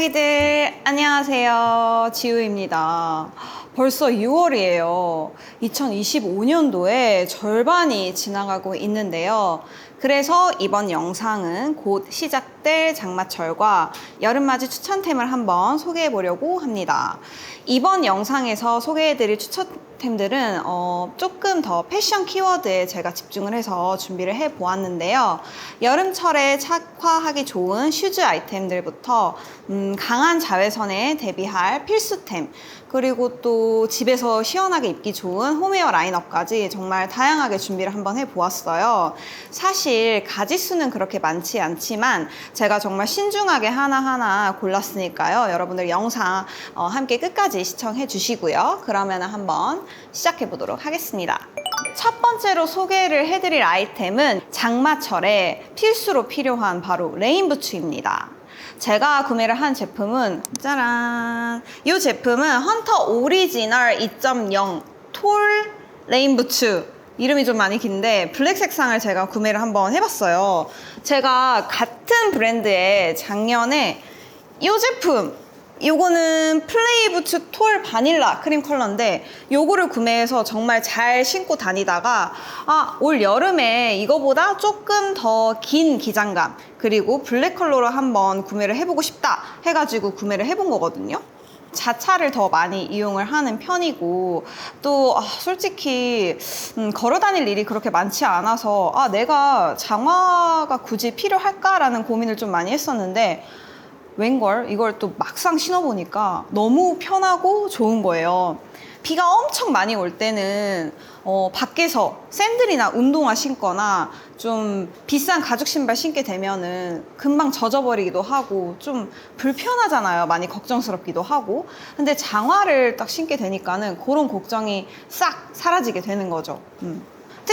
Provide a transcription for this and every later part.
아기들 안녕하세요. 지우입니다. 벌써 6월이에요. 2025년도에 절반이 지나가고 있는데요. 그래서 이번 영상은 곧 시작될 장마철과 여름맞이 추천템을 한번 소개해 보려고 합니다. 이번 영상에서 소개해 드릴 추천 템들은 어, 조금 더 패션 키워드에 제가 집중을 해서 준비를 해 보았는데요 여름철에 착화하기 좋은 슈즈 아이템들부터 음, 강한 자외선에 대비할 필수템 그리고 또 집에서 시원하게 입기 좋은 홈웨어 라인업까지 정말 다양하게 준비를 한번 해 보았어요. 사실 가지수는 그렇게 많지 않지만 제가 정말 신중하게 하나하나 골랐으니까요. 여러분들 영상 어, 함께 끝까지 시청해 주시고요. 그러면 한번 시작해 보도록 하겠습니다. 첫 번째로 소개를 해드릴 아이템은 장마철에 필수로 필요한 바로 레인부츠입니다. 제가 구매를 한 제품은 짜란 이 제품은 헌터 오리지널 2.0 톨 레인부츠 이름이 좀 많이 긴데 블랙 색상을 제가 구매를 한번 해봤어요 제가 같은 브랜드의 작년에 이 제품 요거는 플레이부츠 톨 바닐라 크림 컬러인데 요거를 구매해서 정말 잘 신고 다니다가 아, 올 여름에 이거보다 조금 더 긴 기장감 그리고 블랙 컬러로 한번 구매를 해보고 싶다 해가지고 구매를 해본 거거든요. 자차를 더 많이 이용을 하는 편이고 또 아, 솔직히 음, 걸어 다닐 일이 그렇게 많지 않아서 아 내가 장화가 굳이 필요할까라는 고민을 좀 많이 했었는데 웬걸 이걸 또 막상 신어보니까 너무 편하고 좋은 거예요. 비가 엄청 많이 올 때는 어, 밖에서 샌들이나 운동화 신거나 좀 비싼 가죽 신발 신게 되면은 금방 젖어버리기도 하고 좀 불편하잖아요. 많이 걱정스럽기도 하고. 근데 장화를 딱 신게 되니까는 그런 걱정이 싹 사라지게 되는 거죠. 음.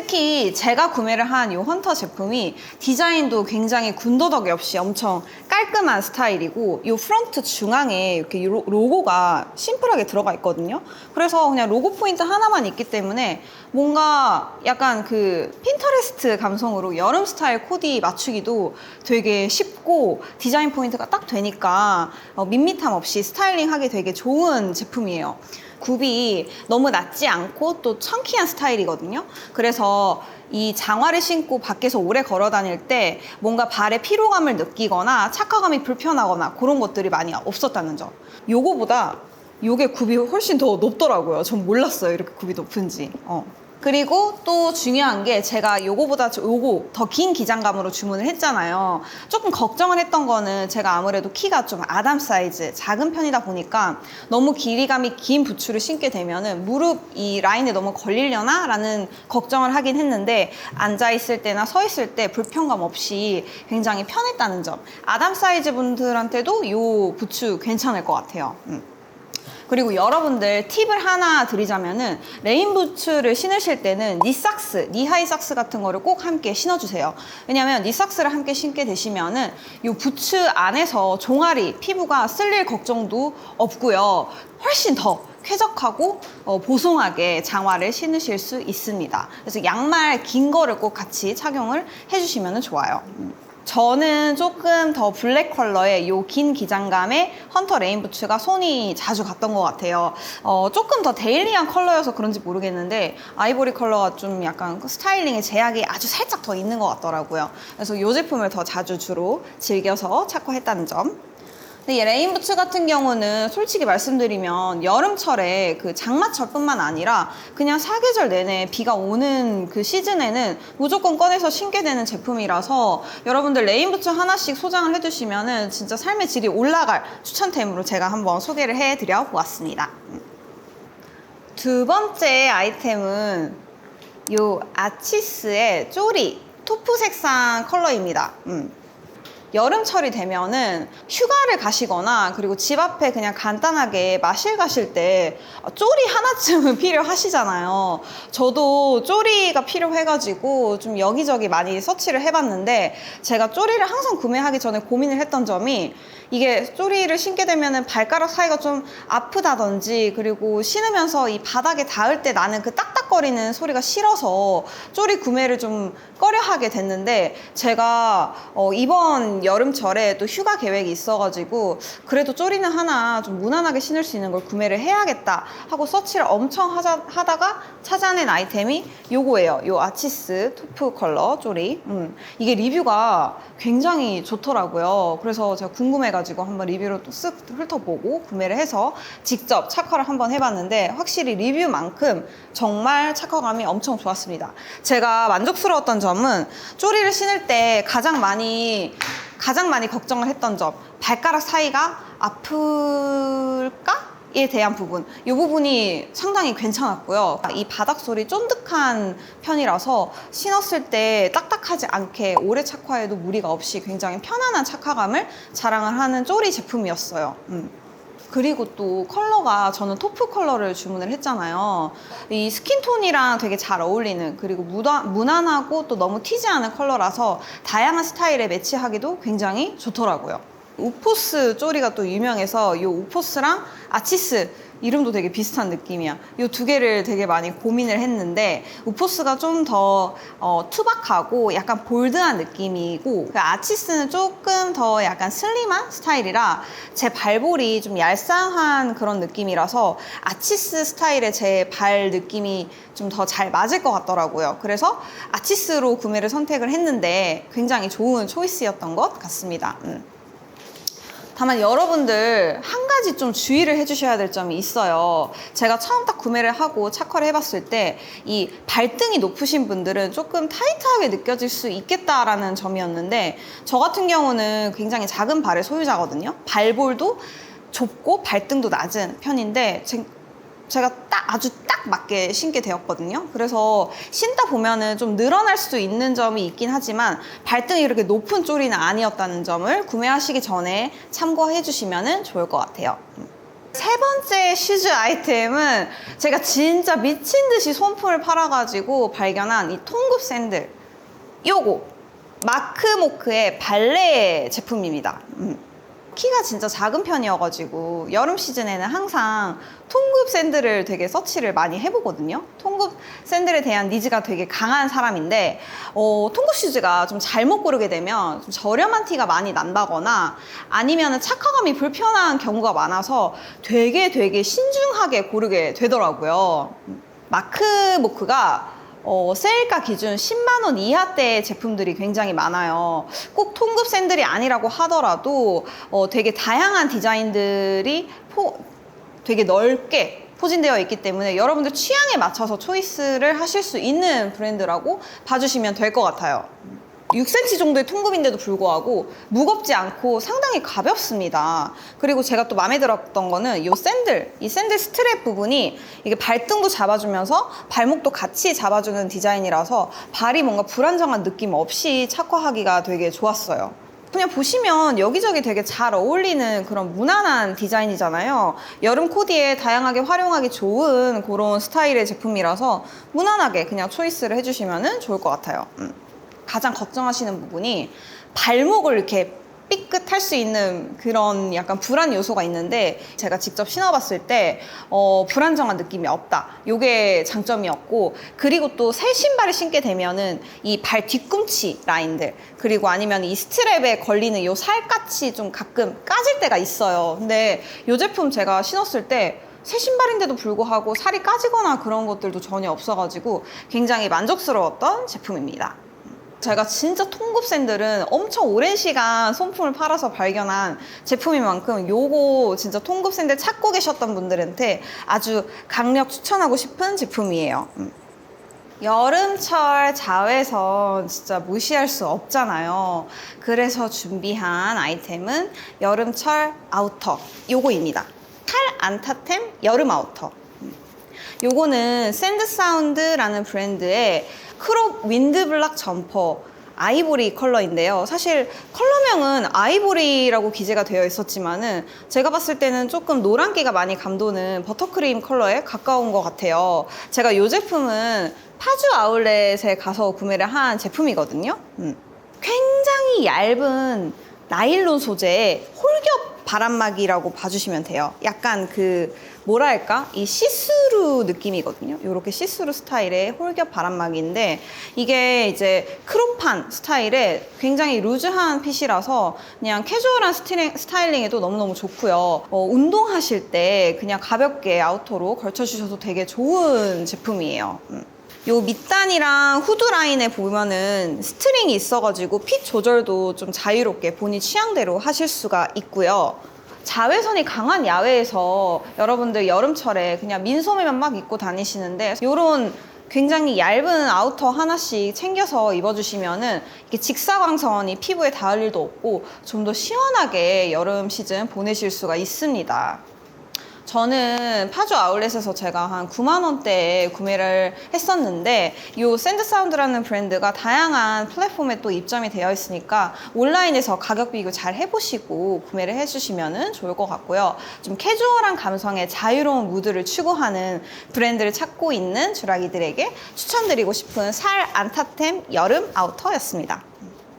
특히 제가 구매를 한 이 헌터 제품이 디자인도 굉장히 군더더기 없이 엄청 깔끔한 스타일이고 이 프런트 중앙에 이렇게 로- 로고가 심플하게 들어가 있거든요. 그래서 그냥 로고 포인트 하나만 있기 때문에 뭔가 약간 그 핀터레스트 감성으로 여름 스타일 코디 맞추기도 되게 쉽고 디자인 포인트가 딱 되니까 어, 밋밋함 없이 스타일링하기 되게 좋은 제품이에요. 굽이 너무 낮지 않고 또 청키한 스타일이거든요. 그래서 이 장화를 신고 밖에서 오래 걸어 다닐 때 뭔가 발에 피로감을 느끼거나 착화감이 불편하거나 그런 것들이 많이 없었다는 점. 요거보다 요게 굽이 훨씬 더 높더라고요. 전 몰랐어요. 이렇게 굽이 높은지. 어. 그리고 또 중요한 게 제가 요거보다 저- 요거 더 긴 기장감으로 주문을 했잖아요. 조금 걱정을 했던 거는 제가 아무래도 키가 좀 아담 사이즈 작은 편이다 보니까 너무 길이감이 긴 부츠를 신게 되면은 무릎 이 라인에 너무 걸리려나 라는 걱정을 하긴 했는데 앉아 있을 때나 서 있을 때 불편감 없이 굉장히 편했다는 점. 아담 사이즈 분들한테도 요 부츠 괜찮을 것 같아요. 음. 그리고 여러분들 팁을 하나 드리자면은 레인부츠를 신으실 때는 니삭스, 니하이 삭스 같은 거를 꼭 함께 신어주세요. 왜냐면 니삭스를 함께 신게 되시면은 이 부츠 안에서 종아리, 피부가 쓸릴 걱정도 없고요. 훨씬 더 쾌적하고 어, 보송하게 장화를 신으실 수 있습니다. 그래서 양말 긴 거를 꼭 같이 착용을 해주시면 좋아요. 음. 저는 조금 더 블랙 컬러의 요 긴 기장감의 헌터 레인부츠가 손이 자주 갔던 것 같아요. 어, 조금 더 데일리한 컬러여서 그런지 모르겠는데 아이보리 컬러가 좀 약간 그 스타일링에 제약이 아주 살짝 더 있는 것 같더라고요. 그래서 이 제품을 더 자주 주로 즐겨서 착화했다는 점. 근데 이 레인부츠 같은 경우는 솔직히 말씀드리면 여름철에 그 장마철뿐만 아니라 그냥 사계절 내내 비가 오는 그 시즌에는 무조건 꺼내서 신게 되는 제품이라서 여러분들 레인부츠 하나씩 소장을 해두시면은 진짜 삶의 질이 올라갈 추천템으로 제가 한번 소개를 해드려 보았습니다. 두 번째 아이템은 요 아치스의 쪼리 토프 색상 컬러입니다. 음. 여름철이 되면은 휴가를 가시거나 그리고 집 앞에 그냥 간단하게 마실 가실 때 쪼리 하나쯤은 필요하시잖아요. 저도 쪼리가 필요해가지고 좀 여기저기 많이 서치를 해봤는데 제가 쪼리를 항상 구매하기 전에 고민을 했던 점이 이게 쪼리를 신게 되면은 발가락 사이가 좀 아프다든지 그리고 신으면서 이 바닥에 닿을 때 나는 그 딱딱거리는 소리가 싫어서 쪼리 구매를 좀 꺼려하게 됐는데 제가 어, 이번 여름철에 또 휴가 계획이 있어가지고 그래도 쪼리는 하나 좀 무난하게 신을 수 있는 걸 구매를 해야겠다 하고 서치를 엄청 하자, 하다가 찾아낸 아이템이 요거예요. 요 아치스 토프 컬러 쪼리. 음, 이게 리뷰가 굉장히 좋더라고요. 그래서 제가 궁금해가지고 한번 리뷰를 또쓱 훑어보고 구매를 해서 직접 착화를 한번 해봤는데 확실히 리뷰만큼 정말 착화감이 엄청 좋았습니다. 제가 만족스러웠던 점은 쪼리를 신을 때 가장 많이 가장 많이 걱정을 했던 점 발가락 사이가 아플까? 에 대한 부분 이 부분이 상당히 괜찮았고요 이 바닥 소리 쫀득한 편이라서 신었을 때 딱딱하지 않게 오래 착화해도 무리가 없이 굉장히 편안한 착화감을 자랑을 하는 쪼리 제품이었어요 음. 그리고 또 컬러가 저는 토프 컬러를 주문을 했잖아요. 이 스킨톤이랑 되게 잘 어울리는 그리고 무난하고 또 너무 튀지 않은 컬러라서 다양한 스타일에 매치하기도 굉장히 좋더라고요. 우포스 쪼리가 또 유명해서 이 우포스랑 아치스 이름도 되게 비슷한 느낌이야. 이 두 개를 되게 많이 고민을 했는데 우포스가 좀더 어, 투박하고 약간 볼드한 느낌이고 그 아치스는 조금 더 약간 슬림한 스타일이라 제 발볼이 좀 얄쌍한 그런 느낌이라서 아치스 스타일의 제 발 느낌이 좀 더 잘 맞을 것 같더라고요. 그래서 아치스로 구매를 선택을 했는데 굉장히 좋은 초이스였던 것 같습니다. 음. 다만 여러분들 한 가지 좀 주의를 해주셔야 될 점이 있어요. 제가 처음 딱 구매를 하고 착화를 해봤을 때 이 발등이 높으신 분들은 조금 타이트하게 느껴질 수 있겠다라는 점이었는데 저 같은 경우는 굉장히 작은 발의 소유자거든요. 발볼도 좁고 발등도 낮은 편인데 제, 제가 딱 아주 딱 맞게 신게 되었거든요. 그래서 신다 보면은 좀 늘어날 수도 있는 점이 있긴 하지만 발등이 이렇게 높은 쪼리는 아니었다는 점을 구매하시기 전에 참고해 주시면 좋을 것 같아요. 세 번째 슈즈 아이템은 제가 진짜 미친 듯이 손품을 팔아가지고 발견한 이 통굽 샌들. 요거. 마크모크의 발레 제품입니다. 음. 키가 진짜 작은 편이어가지고 여름 시즌에는 항상 통굽 샌들을 되게 서치를 많이 해보거든요. 통굽 샌들에 대한 니즈가 되게 강한 사람인데 어, 통굽 슈즈가 좀 잘못 고르게 되면 좀 저렴한 티가 많이 난다거나 아니면 착화감이 불편한 경우가 많아서 되게 되게 신중하게 고르게 되더라고요. 마크 모크가 어, 세일가 기준 10만 원 이하대의 제품들이 굉장히 많아요. 꼭 통급 샌들이 아니라고 하더라도 어, 되게 다양한 디자인들이 포, 되게 넓게 포진되어 있기 때문에 여러분들 취향에 맞춰서 초이스를 하실 수 있는 브랜드라고 봐주시면 될 것 같아요. 6cm 정도의 통굽인데도 불구하고 무겁지 않고 상당히 가볍습니다. 그리고 제가 또 마음에 들었던 거는 이 샌들, 이 샌들 스트랩 부분이 이게 발등도 잡아주면서 발목도 같이 잡아주는 디자인이라서 발이 뭔가 불안정한 느낌 없이 착화하기가 되게 좋았어요. 그냥 보시면 여기저기 되게 잘 어울리는 그런 무난한 디자인이잖아요. 여름 코디에 다양하게 활용하기 좋은 그런 스타일의 제품이라서 무난하게 그냥 초이스를 해주시면 좋을 것 같아요. 음. 가장 걱정하시는 부분이 발목을 이렇게 삐끗할 수 있는 그런 약간 불안 요소가 있는데 제가 직접 신어봤을 때 어, 불안정한 느낌이 없다. 요게 장점이었고 그리고 또 새 신발을 신게 되면은 이 발 뒤꿈치 라인들 그리고 아니면 이 스트랩에 걸리는 요 살갗이 좀 가끔 까질 때가 있어요. 근데 요 제품 제가 신었을 때새 신발인데도 불구하고 살이 까지거나 그런 것들도 전혀 없어가지고 굉장히 만족스러웠던 제품입니다. 제가 진짜 통굽 샌들은 엄청 오랜 시간 손품을 팔아서 발견한 제품인 만큼 요거 진짜 통굽 샌들 찾고 계셨던 분들한테 아주 강력 추천하고 싶은 제품이에요. 음. 여름철 자외선 진짜 무시할 수 없잖아요. 그래서 준비한 아이템은 여름철 아우터 요거입니다. 탈 안타템 여름 아우터. 음. 요거는 샌드 사운드라는 브랜드의 크롭 윈드블락 점퍼 아이보리 컬러인데요. 사실 컬러명은 아이보리라고 기재가 되어 있었지만은 제가 봤을 때는 조금 노란기가 많이 감도는 버터크림 컬러에 가까운 것 같아요. 제가 이 제품은 파주 아울렛에 가서 구매를 한 제품이거든요. 음. 굉장히 얇은 나일론 소재의 홀겹 바람막이라고 봐주시면 돼요. 약간 그 뭐랄까 이 시스루 느낌이거든요. 이렇게 시스루 스타일의 홀겹 바람막이인데 이게 이제 크롭한 스타일의 굉장히 루즈한 핏이라서 그냥 캐주얼한 스타일링, 스타일링에도 너무너무 좋고요. 어, 운동하실 때 그냥 가볍게 아우터로 걸쳐주셔도 되게 좋은 제품이에요. 음. 요 밑단이랑 후드 라인에 보면은 스트링이 있어가지고 핏 조절도 좀 자유롭게 본인 취향대로 하실 수가 있고요. 자외선이 강한 야외에서 여러분들 여름철에 그냥 민소매만 막 입고 다니시는데 요런 굉장히 얇은 아우터 하나씩 챙겨서 입어주시면은 이게 직사광선이 피부에 닿을 일도 없고 좀 더 시원하게 여름 시즌 보내실 수가 있습니다. 저는 파주 아울렛에서 제가 한 9만 원대에 구매를 했었는데 이 샌드 사운드라는 브랜드가 다양한 플랫폼에 또 입점이 되어 있으니까 온라인에서 가격 비교 잘 해보시고 구매를 해주시면 좋을 것 같고요. 좀 캐주얼한 감성의 자유로운 무드를 추구하는 브랜드를 찾고 있는 주라기들에게 추천드리고 싶은 살 안타템 여름 아우터였습니다.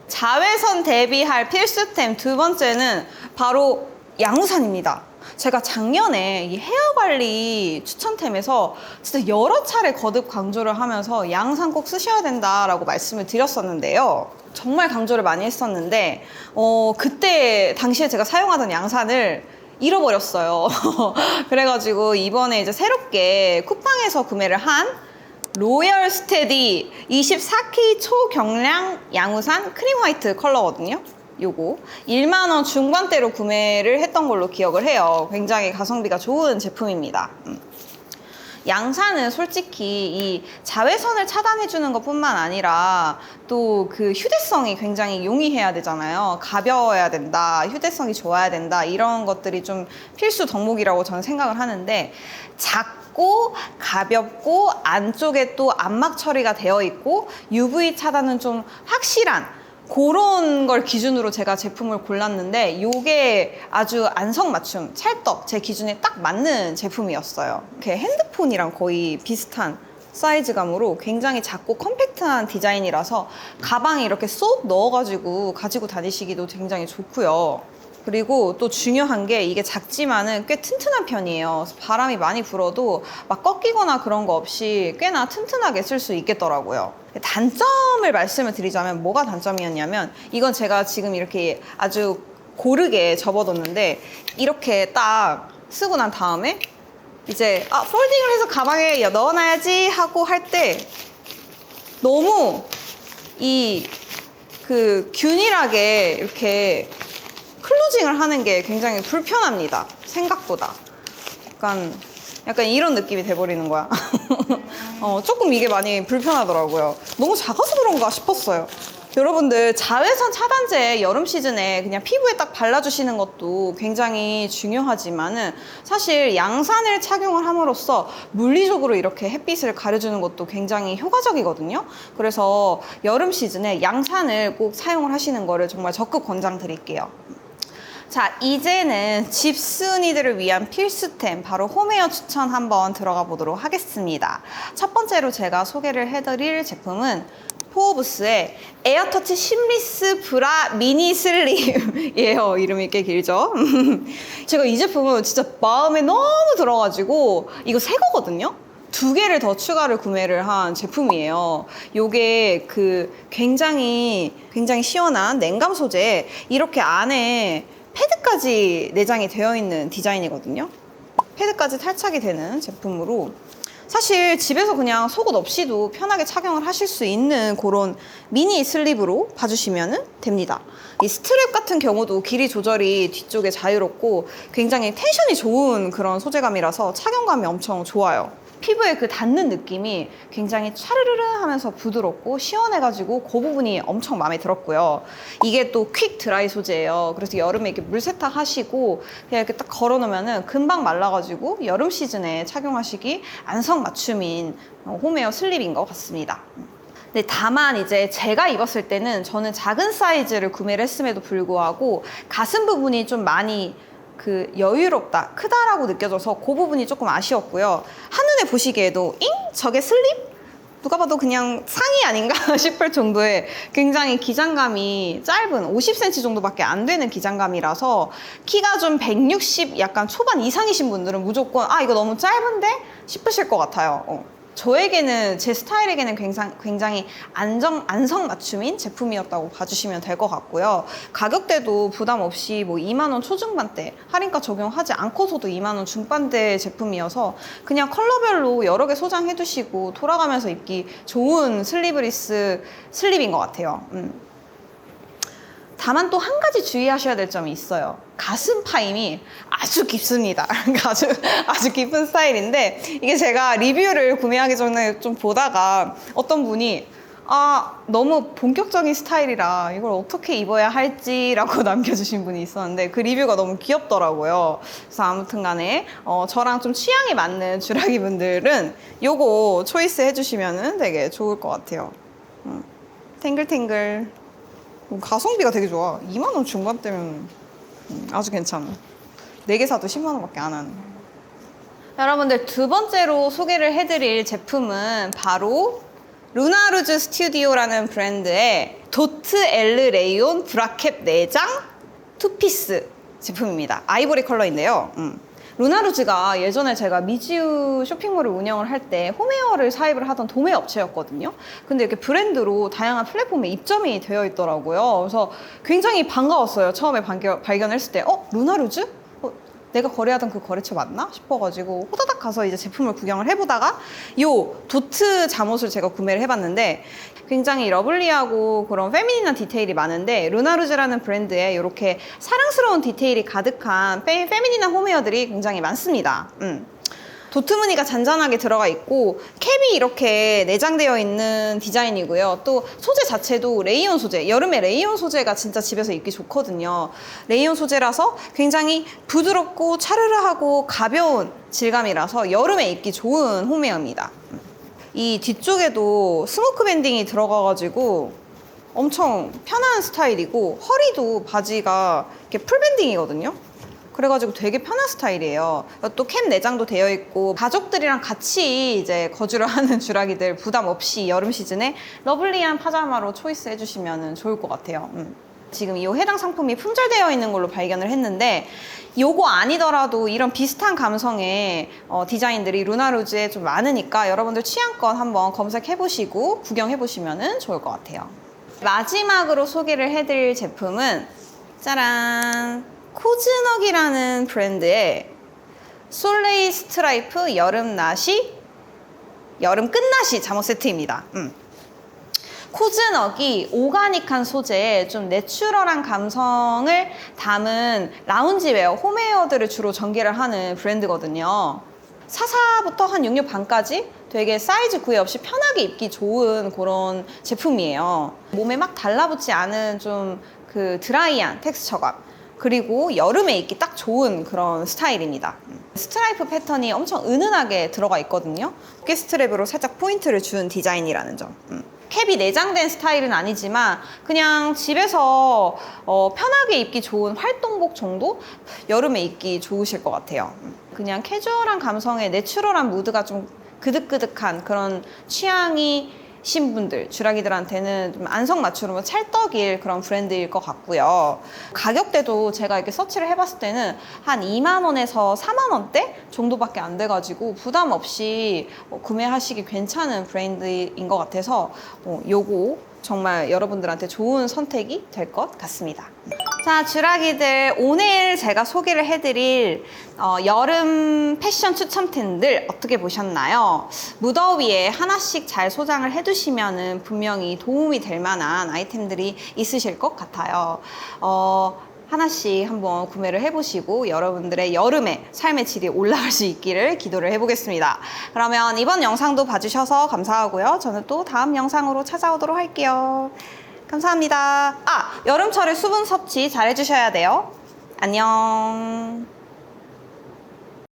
자외선 대비할 필수템 두 번째는 바로 양우산입니다. 제가 작년에 이 헤어 관리 추천템에서 진짜 여러 차례 거듭 강조를 하면서 양산 꼭 쓰셔야 된다라고 말씀을 드렸었는데요. 정말 강조를 많이 했었는데, 어, 그때 당시에 제가 사용하던 양산을 잃어버렸어요. 그래가지고 이번에 이제 새롭게 쿠팡에서 구매를 한 로열 스테디 24K 초경량 양우산 크림 화이트 컬러거든요. 요거 1만 원 중반대로 구매를 했던 걸로 기억을 해요. 굉장히 가성비가 좋은 제품입니다. 음. 양산은 솔직히 이 자외선을 차단해주는 것 뿐만 아니라 또 그 휴대성이 굉장히 용이해야 되잖아요. 가벼워야 된다, 휴대성이 좋아야 된다, 이런 것들이 좀 필수 덕목이라고 저는 생각을 하는데 작고 가볍고 안쪽에 또 암막 처리가 되어 있고 UV 차단은 좀 확실한 그런 걸 기준으로 제가 제품을 골랐는데 이게 아주 안성맞춤, 찰떡 제 기준에 딱 맞는 제품이었어요. 이렇게 핸드폰이랑 거의 비슷한 사이즈감으로 굉장히 작고 컴팩트한 디자인이라서 가방에 이렇게 쏙 넣어가지고 가지고 다니시기도 굉장히 좋고요. 그리고 또 중요한 게 이게 작지만은 꽤 튼튼한 편이에요. 바람이 많이 불어도 막 꺾이거나 그런 거 없이 꽤나 튼튼하게 쓸 수 있겠더라고요. 단점을 말씀을 드리자면 뭐가 단점이었냐면 이건 제가 지금 이렇게 아주 고르게 접어뒀는데 이렇게 딱 쓰고 난 다음에 이제 아 폴딩을 해서 가방에 넣어놔야지 하고 할 때 너무 이 그 균일하게 이렇게 클로징을 하는 게 굉장히 불편합니다. 생각보다. 약간, 약간 이런 느낌이 돼버리는 거야. 어, 조금 이게 많이 불편하더라고요. 너무 작아서 그런가 싶었어요. 여러분들 자외선 차단제 여름 시즌에 그냥 피부에 딱 발라주시는 것도 굉장히 중요하지만은 사실 양산을 착용을 함으로써 물리적으로 이렇게 햇빛을 가려주는 것도 굉장히 효과적이거든요. 그래서 여름 시즌에 양산을 꼭 사용을 하시는 거를 정말 적극 권장드릴게요. 자, 이제는 집순이들을 위한 필수템, 바로 홈웨어 추천 한번 들어가 보도록 하겠습니다. 첫 번째로 제가 소개를 해드릴 제품은 포어브스의 에어터치 심리스 브라 미니 슬립이에요. 이름이 꽤 길죠? 제가 이 제품은 진짜 마음에 너무 들어가지고 이거 새 거거든요? 두 개를 더 추가를 구매를 한 제품이에요. 요게 그 굉장히 굉장히 시원한 냉감 소재 이렇게 안에 패드까지 내장이 되어 있는 디자인이거든요. 패드까지 탈착이 되는 제품으로 사실 집에서 그냥 속옷 없이도 편하게 착용을 하실 수 있는 그런 미니 슬립으로 봐주시면 됩니다. 이 스트랩 같은 경우도 길이 조절이 뒤쪽에 자유롭고 굉장히 텐션이 좋은 그런 소재감이라서 착용감이 엄청 좋아요. 피부에 그 닿는 느낌이 굉장히 차르르르 하면서 부드럽고 시원해가지고 그 부분이 엄청 마음에 들었고요. 이게 또 퀵 드라이 소재예요. 그래서 여름에 이렇게 물 세탁 하시고 그냥 이렇게 딱 걸어놓으면은 금방 말라가지고 여름 시즌에 착용하시기 안성맞춤인 홈웨어 슬립인 것 같습니다. 네, 다만 이제 제가 입었을 때는 저는 작은 사이즈를 구매를 했음에도 불구하고 가슴 부분이 좀 많이 그 여유롭다, 크다라고 느껴져서 그 부분이 조금 아쉬웠고요. 한눈에 보시기에도 잉? 저게 슬립? 누가 봐도 그냥 상의 아닌가 싶을 정도의 굉장히 기장감이 짧은 50cm 정도밖에 안 되는 기장감이라서 키가 좀 160 약간 초반 이상이신 분들은 무조건 아 이거 너무 짧은데 싶으실 것 같아요. 어. 저에게는 제 스타일에게는 굉장히, 굉장히 안정 안성 맞춤인 제품이었다고 봐주시면 될 것 같고요. 가격대도 부담 없이 뭐 2만 원 초중반대 할인가 적용하지 않고서도 2만 원 중반대 제품이어서 그냥 컬러별로 여러 개 소장해 두시고 돌아가면서 입기 좋은 슬리브리스 슬립인 것 같아요. 음. 다만 또 한 가지 주의하셔야 될 점이 있어요. 가슴 파임이 아주 깊습니다. 아주, 아주 깊은 스타일인데, 이게 제가 리뷰를 구매하기 전에 좀 보다가 어떤 분이 아, 너무 본격적인 스타일이라 이걸 어떻게 입어야 할지라고 남겨주신 분이 있었는데 그 리뷰가 너무 귀엽더라고요. 그래서 아무튼 간에 어, 저랑 좀 취향이 맞는 주라기 분들은 요거 초이스 해주시면 되게 좋을 것 같아요. 음, 탱글탱글. 음, 가성비가 되게 좋아. 2만 원 중반대면 음, 아주 괜찮아. 4개 사도 10만 원밖에 안 하는. 여러분들 두 번째로 소개를 해드릴 제품은 바로 루나루즈 스튜디오라는 브랜드의 도트 엘르 레이온 브라켓 내장 투피스 제품입니다. 아이보리 컬러인데요. 음. 루나루즈가 예전에 제가 미지우 쇼핑몰을 운영을 할 때 홈웨어를 사입을 하던 도매 업체였거든요. 근데 이렇게 브랜드로 다양한 플랫폼에 입점이 되어 있더라고요. 그래서 굉장히 반가웠어요. 처음에 반겨- 발견했을 때, 어? 루나루즈? 어, 내가 거래하던 그 거래처 맞나 싶어가지고 호다닥 가서 이제 제품을 구경을 해보다가 요 도트 잠옷을 제가 구매를 해봤는데 굉장히 러블리하고 그런 페미닌한 디테일이 많은데 루나루즈라는 브랜드에 이렇게 사랑스러운 디테일이 가득한 페, 페미닌한 홈웨어들이 굉장히 많습니다. 음. 도트 무늬가 잔잔하게 들어가 있고 캡이 이렇게 내장되어 있는 디자인이고요. 또 소재 자체도 레이온 소재, 여름에 레이온 소재가 진짜 집에서 입기 좋거든요. 레이온 소재라서 굉장히 부드럽고 차르르하고 가벼운 질감이라서 여름에 입기 좋은 홈웨어입니다. 이 뒤쪽에도 스모크 밴딩이 들어가가지고 엄청 편한 스타일이고 허리도 바지가 이렇게 풀 밴딩이거든요. 그래가지고 되게 편한 스타일이에요. 또캠 내장도 되어 있고 가족들이랑 같이 이제 거주를 하는 주라기들 부담 없이 여름 시즌에 러블리한 파자마로 초이스 해주시면 좋을 것 같아요. 음. 지금 이 해당 상품이 품절되어 있는 걸로 발견을 했는데 요거 아니더라도 이런 비슷한 감성의 어, 디자인들이 루나루즈에 좀 많으니까 여러분들 취향껏 한번 검색해 보시고 구경해 보시면 좋을 것 같아요. 마지막으로 소개를 해드릴 제품은 짜란 코즈넉이라는 브랜드의 솔레이 스트라이프 여름 나시 여름 끝나시 잠옷 세트입니다. 음. 코즈넉이 오가닉한 소재에 좀 내추럴한 감성을 담은 라운지웨어, 홈웨어들을 주로 전개를 하는 브랜드거든요. 사사부터 한 66 반까지 되게 사이즈 구애 없이 편하게 입기 좋은 그런 제품이에요. 몸에 막 달라붙지 않은 좀 그 드라이한 텍스처감. 그리고 여름에 입기 딱 좋은 그런 스타일입니다. 스트라이프 패턴이 엄청 은은하게 들어가 있거든요. 어깨 스트랩으로 살짝 포인트를 준 디자인이라는 점. 음. 캡이 내장된 스타일은 아니지만 그냥 집에서 어, 편하게 입기 좋은 활동복 정도 여름에 입기 좋으실 것 같아요. 음. 그냥 캐주얼한 감성의 내추럴한 무드가 좀 그득그득한 그런 취향이 신 분들, 주라기들한테는 좀 안성맞춤으로 찰떡일 그런 브랜드일 것 같고요. 가격대도 제가 이렇게 서치를 해봤을 때는 한 2만 원에서 4만 원대 정도밖에 안 돼가지고 부담 없이 어, 구매하시기 괜찮은 브랜드인 것 같아서 어, 요거 정말 여러분들한테 좋은 선택이 될 것 같습니다. 자, 주라기들 오늘 제가 소개를 해드릴 어, 여름 패션 추천템들 어떻게 보셨나요? 무더위에 하나씩 잘 소장을 해두시면 분명히 도움이 될 만한 아이템들이 있으실 것 같아요. 어, 하나씩 한번 구매를 해보시고 여러분들의 여름에 삶의 질이 올라갈 수 있기를 기도를 해보겠습니다. 그러면 이번 영상도 봐주셔서 감사하고요. 저는 또 다음 영상으로 찾아오도록 할게요. 감사합니다. 아, 여름철에 수분 섭취 잘 해주셔야 돼요. 안녕.